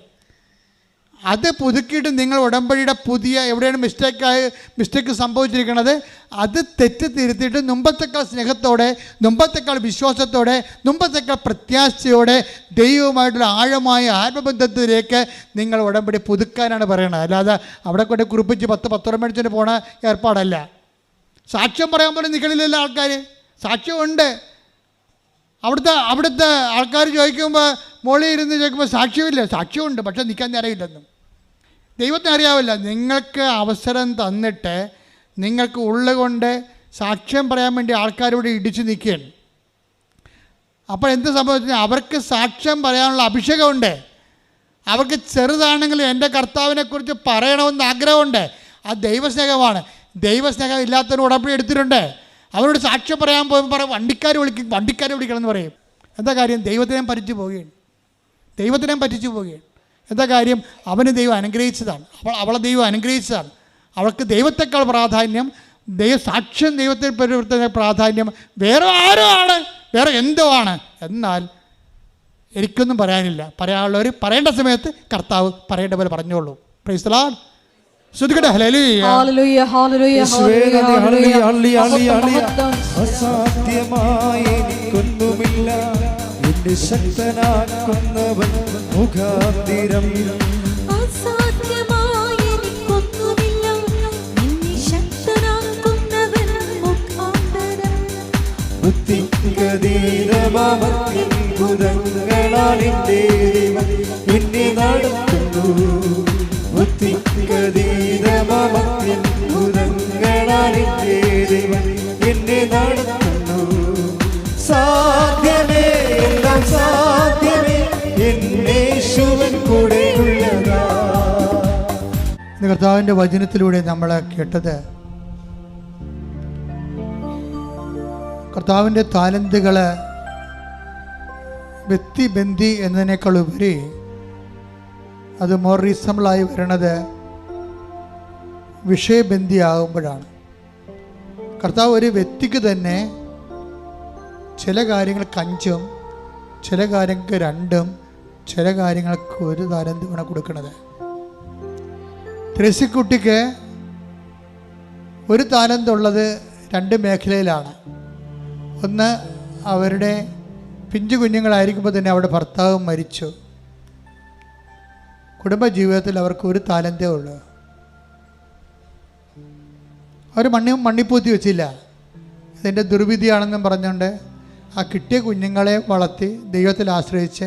അത് പുതുക്കിയിട്ട് നിങ്ങൾ ഉടമ്പടിയുടെ പുതിയ എവിടെയാണ് മിസ്റ്റേക്കായി മിസ്റ്റേക്ക് സംഭവിച്ചിരിക്കുന്നത് അത് തെറ്റ് തിരുത്തിയിട്ട് മുമ്പത്തേക്കാൾ സ്നേഹത്തോടെ മുമ്പത്തേക്കാൾ വിശ്വാസത്തോടെ മുമ്പത്തേക്കാൾ പ്രത്യാശയോടെ ദൈവവുമായിട്ടുള്ള ആഴമായ ആത്മബന്ധത്തിലേക്ക് നിങ്ങൾ ഉടമ്പടി പുതുക്കാനാണ് പറയുന്നത് അല്ലാതെ അവിടെ കൊണ്ട് കുറിപ്പിച്ച് പത്ത് പത്തോളം മേടിച്ചിട്ട് പോണ ഏർപ്പാടല്ല. സാക്ഷ്യം പറയാൻ പോലും നിൽക്കണില്ലല്ലോ ആൾക്കാർ സാക്ഷ്യമുണ്ട്. അവിടുത്തെ അവിടുത്തെ ആൾക്കാർ ചോദിക്കുമ്പോൾ മോളി ഇരുന്ന് ചോദിക്കുമ്പോൾ സാക്ഷ്യമില്ല. സാക്ഷ്യമുണ്ട് പക്ഷേ നിൽക്കാൻ നേരമില്ലെന്നും. ദൈവത്തിന് അറിയാവില്ല നിങ്ങൾക്ക് അവസരം തന്നിട്ട് നിങ്ങൾക്ക് ഉള്ളുകൊണ്ട് സാക്ഷ്യം പറയാൻ വേണ്ടി ആൾക്കാരോട് ഇടിച്ചു നിൽക്കുകയാണ്. അപ്പോൾ എന്ത് സംഭവിച്ചു? അവർക്ക് സാക്ഷ്യം പറയാനുള്ള അഭിഷേകമുണ്ട്. അവർക്ക് ചെറുതാണെങ്കിലും എന്റെ കർത്താവിനെക്കുറിച്ച് പറയണമെന്ന് ആഗ്രഹമുണ്ട്. ആ ദൈവസ്നേഹമാണ്. ദൈവസ്നേഹം ഇല്ലാത്തവർ ഉടമ്പടി എടുത്തിട്ടുണ്ട്. അവരോട് സാക്ഷ്യം പറയാൻ പോകുമ്പോൾ പറയും വണ്ടിക്കാർ വിളിക്കും വണ്ടിക്കാർ വിളിക്കണം എന്ന് പറയും. എന്താ കാര്യം? ദൈവത്തിനെ പറ്റിച്ചു പോവുകയാണ്. ദൈവത്തിനെ പറ്റിച്ചു പോവുകയാണ്. എന്താ കാര്യം? അവന് ദൈവം അനുഗ്രഹിച്ചതാണ്. അവൾ അവളെ ദൈവം അനുഗ്രഹിച്ചതാണ്. അവൾക്ക് ദൈവത്തെക്കാൾ പ്രാധാന്യം ദൈവ സാക്ഷ്യം ദൈവത്തെ പരിവർത്തന പ്രാധാന്യം വേറെ ആരോ ആണ് വേറെ എന്തോ ആണ്. എന്നാൽ എനിക്കൊന്നും പറയാനില്ല. പറയാനുള്ളവർ പറയേണ്ട സമയത്ത് കർത്താവ് പറയേണ്ട പോലെ പറഞ്ഞോളൂ. Praise the Lord ശ്രുതികട്ടെ hallelujah. Hallelujah hallelujah hallelujah, hallelujah, hallelujah. അസാധ്യമായി എനിക്കൊന്നുമില്ല. എന്റെ ശക്തനാക്കുന്നവൻ മുഖാന്തിരം. ദൈവം. എന്നെ നടത്തുന്നു. ദൈവം എന്നെ നടത്തുന്നു സാധ്യമേ എന്നേശുവൻ കൂടെയുള്ളതാ വചനത്തിലൂടെ നമ്മൾ കേട്ടത് കർത്താവിന്റെ താലന്തുകൾ വ്യക്തിബന്ധി എന്നതിനേക്കാൾ ഉപരി അത് മോർ റീസണബിളായി വരണത് വിഷയബന്ധിയാകുമ്പോഴാണ്. കർത്താവ് ഒരു വ്യക്തിക്ക് തന്നെ ചില കാര്യങ്ങൾക്ക് അഞ്ചും ചില കാര്യങ്ങൾക്ക് രണ്ടും ചില കാര്യങ്ങൾക്ക് ഒരു തരം തവണ കൊടുക്കണത്. ത്രസിക്കുട്ടിക്ക് ഒരു താലന്തുള്ളത് രണ്ട് മേഖലയിലാണ്. ഒന്ന് അവരുടെ പിഞ്ചു കുഞ്ഞുങ്ങളായിരിക്കുമ്പോൾ തന്നെ അവരുടെ ഭർത്താവ് മരിച്ചു. കുടുംബജീവിതത്തിൽ അവർക്ക് ഒരു താലന്തേ ഉള്ളൂ. അവർ മണ്ണി മണ്ണിപ്പൂത്തി വെച്ചില്ല. ഇതിന്റെ ദുർവിധിയാണെന്നും പറഞ്ഞുകൊണ്ട് ആ കിട്ടിയ കുഞ്ഞുങ്ങളെ വളർത്തി ദൈവത്തിൽ ആശ്രയിച്ച്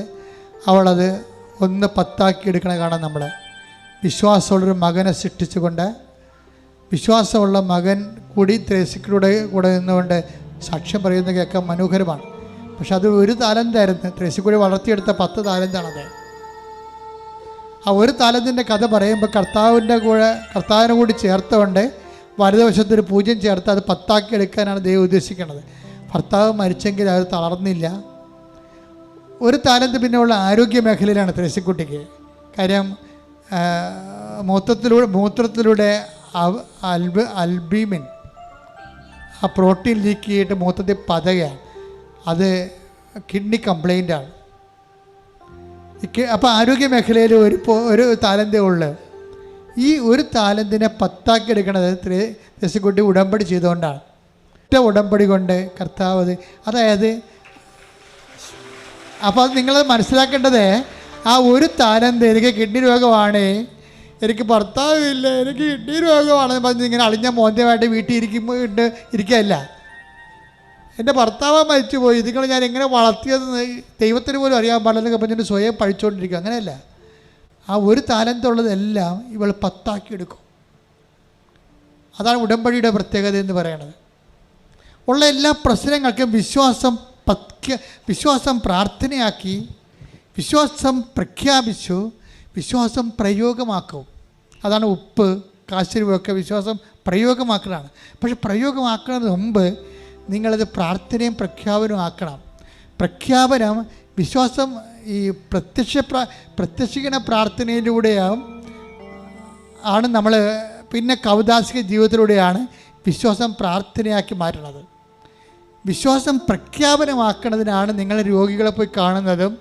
അവളത് ഒന്ന് പത്താക്കി എടുക്കണ കാണാം നമ്മൾ വിശ്വാസമുള്ളൊരു മകനെ സൃഷ്ടിച്ചുകൊണ്ട് വിശ്വാസമുള്ള മകൻ കൂടി ത്രേസിക്കിലൂടെ കൂടെ നിന്നുകൊണ്ട് സാക്ഷ്യം പറയുന്ന കേൾക്കാൻ മനോഹരമാണ്. പക്ഷെ അത് ഒരു താലന്തായിരുന്നു. ത്രേസിക്കൂടി വളർത്തിയെടുത്ത പത്ത് താലന്താണത്. ആ ഒരു താലന്തിന്റെ കഥ പറയുമ്പോൾ കർത്താവിന്റെ കൂടെ കർത്താവിനെ കൂടി ചേർത്തുകൊണ്ട് വലതുവശത്തൊരു പൂജ്യം ചേർത്ത് അത് പത്താക്കി എടുക്കാനാണ് ദൈവം ഉദ്ദേശിക്കുന്നത്. ഭർത്താവ് മരിച്ചെങ്കിൽ അവർ തളർന്നില്ല. ഒരു താലന്ത് പിന്നെ ഉള്ള ആരോഗ്യ മേഖലയിലാണ് ത്രേസിക്കുട്ടിക്ക് കാര്യം മൂത്രത്തിലൂടെ മൂത്രത്തിലൂടെ അൽബ് അൽബീമിൻ ആ പ്രോട്ടീൻ ലീക്ക് ചെയ്തിട്ട് മൂത്രത്തിൽ പതയാണ് അത് കിഡ്നി കംപ്ലൈന്റ് ആണ് അപ്പോൾ ആരോഗ്യ മേഖലയിൽ ഒരു ഒരു താലന്തേ ഉള്ളു. ഈ ഒരു താലന്തിനെ പത്താക്കി എടുക്കണത് ദശകുട്ടി ഉടമ്പടി ചെയ്തുകൊണ്ടാണ്. ഒറ്റ ഉടമ്പടി കൊണ്ട് കർത്താവ് അതായത് അപ്പോൾ നിങ്ങൾ മനസ്സിലാക്കേണ്ടത് ആ ഒരു താലന്ത് എനിക്ക് കിഡ്നി രോഗമാണ്. എനിക്ക് ഭർത്താവില്ല എനിക്ക് കിഡ്നി രോഗമാണെന്ന് പറഞ്ഞ് ഇങ്ങനെ അളിഞ്ഞ മോന്തമായിട്ട് വീട്ടിൽ ഇരിക്കുമ്പോൾ ഇട്ട് ഇരിക്കുകയല്ല. എന്റെ ഭർത്താവ് മരിച്ചു പോയി നിങ്ങൾ ഞാൻ എങ്ങനെ വളർത്തിയതെന്ന് ദൈവത്തിന് പോലും അറിയാൻ പാടില്ലെന്നൊക്കെ പറഞ്ഞിട്ട് സ്വയം പഴിച്ചുകൊണ്ടിരിക്കും അങ്ങനെയല്ല. ആ ഒരു താലന്തുള്ളതെല്ലാം ഇവൾ പത്താക്കി എടുക്കും. അതാണ് ഉടമ്പടിയുടെ പ്രത്യേകത എന്ന് പറയണത്. ഉള്ള എല്ലാ പ്രശ്നങ്ങൾക്കും വിശ്വാസം പത്യ വിശ്വാസം പ്രാർത്ഥനയാക്കി വിശ്വാസം പ്രഖ്യാപിച്ചു വിശ്വാസം പ്രയോഗമാക്കും. അതാണ് ഉപ്പ് കാശിരുവൊക്കെ വിശ്വാസം പ്രയോഗമാക്കലാണ്. പക്ഷെ പ്രയോഗമാക്കുന്നതിന് മുമ്പ് നിങ്ങളത് പ്രാർത്ഥനയും പ്രഖ്യാപനവും ആക്കണം. പ്രഖ്യാപനം വിശ്വാസം ഈ പ്രത്യക്ഷ പ്ര പ്രത്യക്ഷിക്കണ പ്രാർത്ഥനയിലൂടെയാവും ആണ് നമ്മൾ പിന്നെ കൗതാസിക ജീവിതത്തിലൂടെയാണ് വിശ്വാസം പ്രാർത്ഥനയാക്കി മാറ്റുന്നത് വിശ്വാസം പ്രഖ്യാപനമാക്കുന്നതിനാണ് നിങ്ങൾ രോഗികളെ പോയി കാണുന്നതും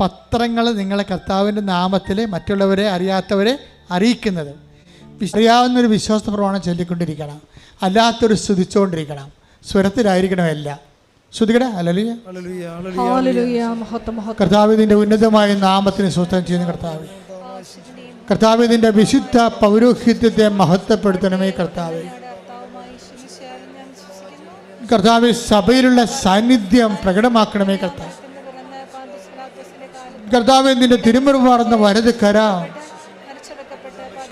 പത്രങ്ങൾ നിങ്ങളെ കർത്താവിന്റെ നാമത്തിൽ മറ്റുള്ളവരെ അറിയാത്തവരെ അറിയിക്കുന്നത്. അറിയാവുന്നൊരു വിശ്വാസ പ്രമാണം ചൊല്ലിക്കൊണ്ടിരിക്കണം. അല്ലാത്തൊരു സ്തുതിച്ചുകൊണ്ടിരിക്കണം സ്വരത്തിലായിരിക്കണം എല്ലാം കർത്താവിന്റെ അല്ലല്ലേ ഹല്ലേലൂയ, ഹല്ലേലൂയ. ഹാലലുയ മഹത്വം മഹത്വം. കർത്താവിന്റെ ഉന്നതമായ നാമത്തിന് സ്വസ്ഥം ചെയ്യുന്ന കർത്താവ്. കർത്താവിന്റെ വിശുദ്ധ പൗരോഹിത്യത്തെ മഹത്വപ്പെടുത്തണമേ കർത്താവ്. കർത്താവ് സഭയിലുള്ള സാന്നിധ്യം പ്രകടമാക്കണമേ കർത്താവ്. കർത്താവ് നിന്റെ തിരുമുറുമാറുന്ന വരത് കരാം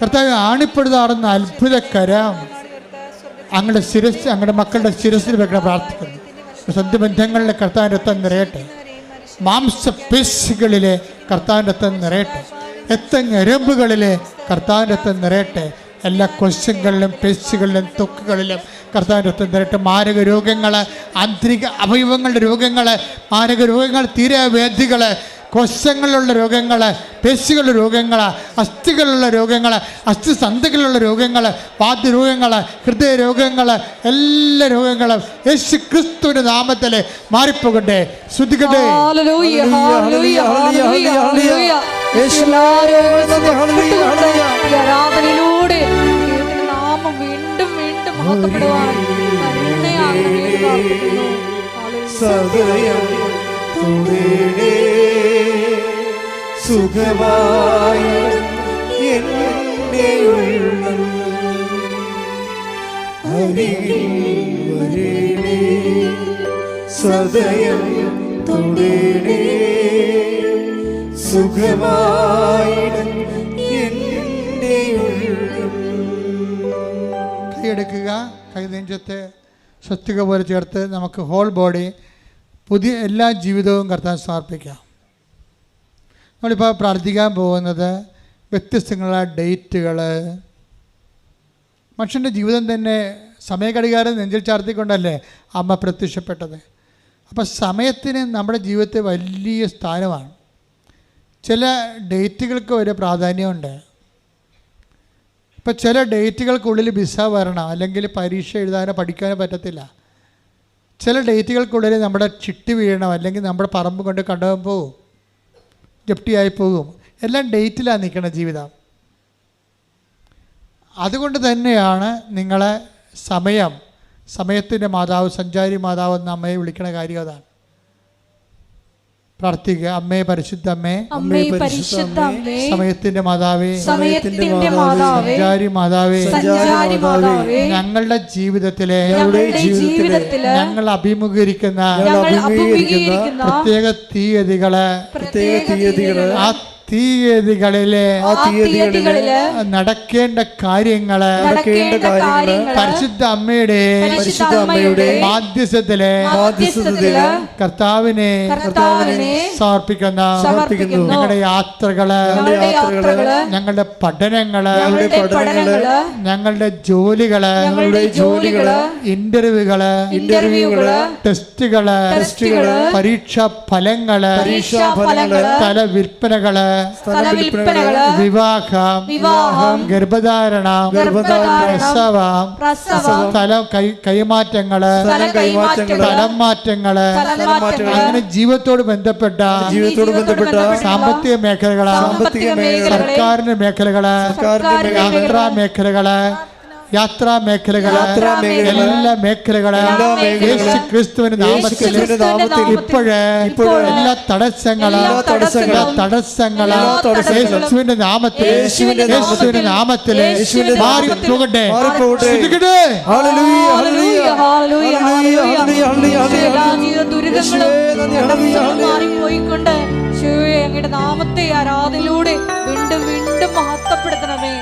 കർത്താവ് ആണിപ്പെടുതാറുന്ന അത്ഭുത കരാം അങ്ങയുടെ ശിരസ് അങ്ങളുടെ മക്കളുടെ ശിരസിൽ വെക്കണം പ്രാർത്ഥിക്കുന്നു. സന്ധിബന്ധങ്ങളിലെ കർത്താവിന്റെ രക്തം നിറയട്ടെ. മാംസപേശികളിലെ കർത്താവിന്റെ രക്തം നിറയട്ടെ. രക്തഞ്ഞരമ്പുകളിലെ കർത്താവിന്റെ രക്തം നിറയട്ടെ. എല്ലാ കൊശങ്ങളിലും പേശികളിലും തൊക്കുകളിലും കർത്താവിന്റെ രക്തം നിറയട്ടെ. മാരക രോഗങ്ങൾ ആന്തരിക അവയവങ്ങളുടെ രോഗങ്ങൾ മാരക രോഗങ്ങൾ തീരവേദികൾ കോശങ്ങളിലുള്ള രോഗങ്ങൾ പേശികളുടെ രോഗങ്ങൾ അസ്ഥികളിലുള്ള രോഗങ്ങൾ അസ്ഥിസന്ധികളിലുള്ള രോഗങ്ങൾ വാദ്യരോഗങ്ങൾ ഹൃദയ രോഗങ്ങൾ എല്ലാ രോഗങ്ങളും യേശു ക്രിസ്തുവിന്റെ നാമത്തിൽ മാറിപ്പോകട്ടെ ശ്രദ്ധിക്കട്ടെ. ആരാധനയിലൂടെ നാമം വീണ്ടും വീണ്ടും മഹത്വപ്പെടുവാൻ. സദയം സുഖമായി സദയം തുടരേ സുഖമായി കൈയെടുക്കുക കൈ നെഞ്ചത്തെ സ്വസ്തിക പോലെ ചേർത്ത് നമുക്ക് ഹോൾ ബോഡി പുതിയ എല്ലാ ജീവിതവും കർത്താൻ സമർപ്പിക്കാം. നമ്മളിപ്പോൾ പ്രാർത്ഥിക്കാൻ പോകുന്നത് വ്യത്യസ്തങ്ങളായ ഡേറ്റുകൾ മനുഷ്യന്റെ ജീവിതം തന്നെ സമയഘടികാരം നെഞ്ചിൽ ചാർത്തിക്കൊണ്ടല്ലേ അമ്മ പ്രത്യക്ഷപ്പെട്ടത്? അപ്പോൾ സമയത്തിന് നമ്മുടെ ജീവിതത്തെ വലിയ സ്ഥാനമാണ്. ചില ഡേറ്റുകൾക്ക് ഒരു പ്രാധാന്യമുണ്ട്. ഇപ്പം ചില ഡേറ്റുകൾക്കുള്ളിൽ വിസ വരണം അല്ലെങ്കിൽ പരീക്ഷ എഴുതാനോ പഠിക്കാനോ പറ്റത്തില്ല. ചില ഡേറ്റുകൾക്കുള്ളിൽ നമ്മുടെ ചിട്ടി വീഴണം അല്ലെങ്കിൽ നമ്മുടെ പറമ്പ് കൊണ്ട് കണ്ടുപോകാൻ പോകും ജപ്തിയായി പോകും. എല്ലാം ഡേറ്റിലാണ് നിൽക്കുന്ന ജീവിതം. അതുകൊണ്ട് തന്നെയാണ് നിങ്ങളെ സമയം സമയത്തിന്റെ മാതാവ് സഞ്ചാരി മാതാവ് എന്ന് അമ്മയെ വിളിക്കുന്ന കാര്യം അതാണ്. പ്രാർത്ഥിക്കുക. അമ്മേ പരിശുദ്ധ അമ്മേ അമ്മേ പരിശുദ്ധ അമ്മേ സമയത്തിന്റെ മാതാവേ സമയത്തിന്റെ മാതാവേ സഞ്ചാരി മാതാവേ സഞ്ചാരി മാതാവേ ഞങ്ങളുടെ ജീവിതത്തിലെ ഞങ്ങളുടെ ജീവിതത്തിൽ ഞങ്ങൾ അഭിമുഖീകരിക്കുന്ന ഞങ്ങൾ അഭിമുഖീകരിക്കുന്ന പ്രത്യേക തീയതികൾ പ്രത്യേക തീയതികൾ ആ തീയതികളിലെ നടക്കേണ്ട കാര്യങ്ങൾ നടക്കേണ്ട കാര്യങ്ങൾ പരിശുദ്ധ അമ്മയുടെ പരിശുദ്ധ അമ്മയുടെ മാധ്യസ്ഥത്തിലെ കർത്താവിനെ കർത്താവിനെ സമർപ്പിക്കുന്ന സമർപ്പിക്കുന്നു. ഞങ്ങളുടെ യാത്രകൾ ഞങ്ങളുടെ യാത്രകൾ ഞങ്ങളുടെ പഠനങ്ങൾ ഞങ്ങളുടെ പഠനങ്ങൾ ഞങ്ങളുടെ ജോലികൾ ഞങ്ങളുടെ ജോലികൾ ഇന്റർവ്യൂകൾ ഇന്റർവ്യൂകൾ ടെസ്റ്റുകൾ ടെസ്റ്റുകൾ പരീക്ഷാ ഫലങ്ങൾ പരീക്ഷാ ഫലങ്ങൾ തല വിൽപ്പനകൾ വിവാഹം വിവാഹം ഗർഭധാരണം ഗർഭധാരണം പ്രസവം പ്രസവം സ്ഥലം കൈമാറ്റങ്ങൾ സ്ഥല മാറ്റങ്ങൾ അങ്ങനെ ജീവിതത്തോട് ബന്ധപ്പെട്ട ജീവിതത്തോട് ബന്ധപ്പെട്ട സാമ്പത്തിക മേഖലകൾ സാമ്പത്തിക സർക്കാരിന്റെ മേഖലകൾ യാത്രാ മേഖലകൾ യാത്രാ മേഖലകൾ എല്ലാ മേഖലകൾ എല്ലാ മേഖലകൾ, യേശു ക്രിസ്തുവിന്റെ നാമത്തിൽ ഇപ്പോഴ് ഇപ്പോഴ് എല്ലാ തടസ്സങ്ങൾ എല്ലാ തടസ്സങ്ങളും, എല്ലാ തടസ്സങ്ങളും യേശുവിന്റെ നാമത്തിൽ യേശുവിന്റെ നാമത്തിൽ യേശുവിന്റെ മാറി നാമത്തിൽ പോകട്ടെ. മാറിപ്പോയിക്കൊണ്ട് അങ്ങയുടെ നാമത്തെ ആരാധനയിലൂടെ വീണ്ടും വീണ്ടും മഹത്വപ്പെടുത്തണമേ.